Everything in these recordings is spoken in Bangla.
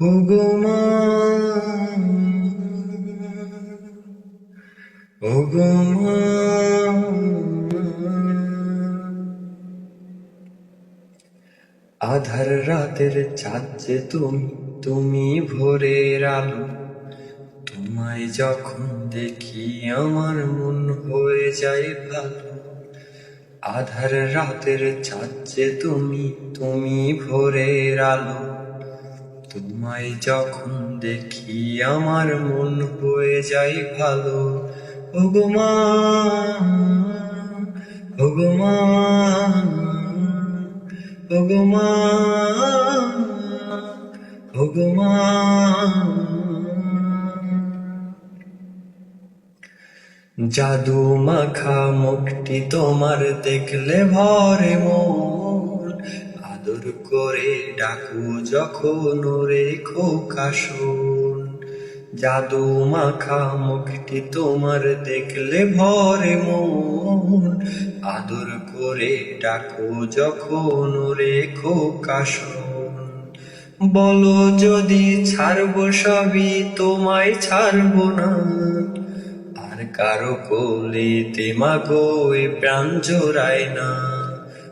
আধার রাতের যে তুমি তুমি ভোরের আলো তোমায় যখন দেখি আমার মন হয়ে যায় ভালো। আধার রাতের যে তুমি তুমি ভোরের আলো। তোমায় যখন দেখি আমার মন হয়ে যায় ভালো। জাদু মাখা মুখটি তোমার দেখলে ভরে মন। আদর করে ডাকু যখন রে খোকা শোন। জাদু মাখা মুখটি তোমার দেখলে ভরে মন। আদর করে ডাকু যখন রে খোকা শোন। বলো যদি ছাড়বো সবই, তোমায় ছাড়বো না। আর কারও কোলে মাগো এ প্রাণ জোড়ায় না।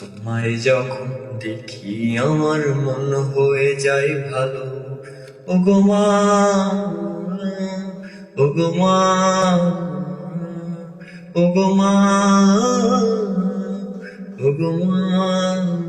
তোমায় যখন দেখি আমার মন হয়ে যায় ভালো। ও মা ও মা ও মা ও মা।